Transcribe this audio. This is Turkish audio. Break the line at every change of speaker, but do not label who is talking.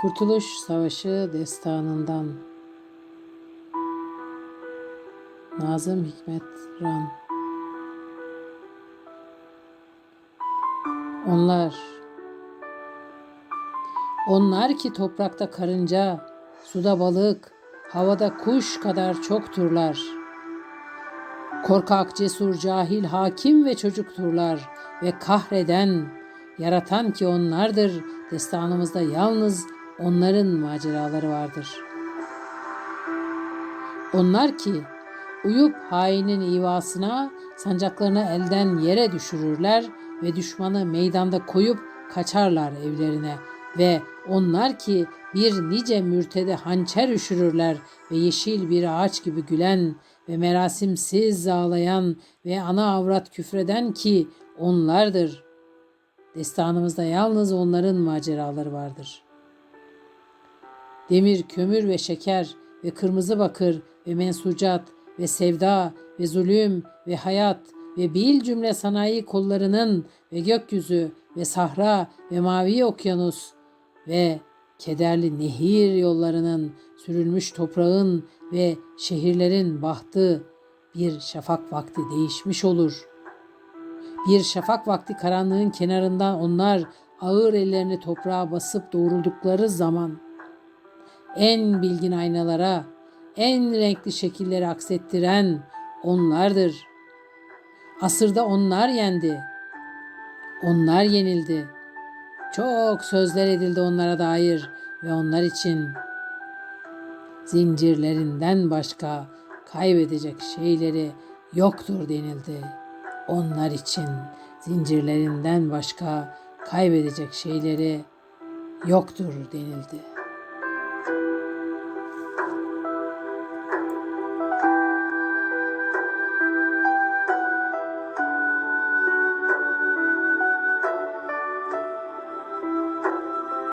Kurtuluş Savaşı destanından Nazım Hikmet Ran Onlar Onlar ki toprakta karınca, suda balık, havada kuş kadar çokturlar. Korkak, cesur, cahil, hakim ve çocukturlar ve kahreden, yaratan ki onlardır. Destanımızda yalnız onların maceraları vardır. Onlar ki uyup hainin ivasına sancaklarını elden yere düşürürler ve düşmanı meydanda koyup kaçarlar evlerine ve onlar ki bir nice mürtede hançer üşürürler ve yeşil bir ağaç gibi gülen ve merasimsiz ağlayan ve ana avrat küfreden ki onlardır. Destanımızda yalnız onların maceraları vardır. Demir, kömür ve şeker ve kırmızı bakır ve mensucat ve sevda ve zulüm ve hayat ve bil cümle sanayi kollarının ve gökyüzü ve sahra ve mavi okyanus ve kederli nehir yollarının sürülmüş toprağın ve şehirlerin bahtı bir şafak vakti değişmiş olur. Bir şafak vakti karanlığın kenarından onlar ağır ellerini toprağa basıp doğruldukları zaman en bilgin aynalara, en renkli şekilleri aksettiren onlardır. Asırda onlar yendi. Onlar yenildi. Çok sözler edildi onlara dair ve onlar için zincirlerinden başka kaybedecek şeyleri yoktur denildi. Onlar için zincirlerinden başka kaybedecek şeyleri yoktur denildi. 子。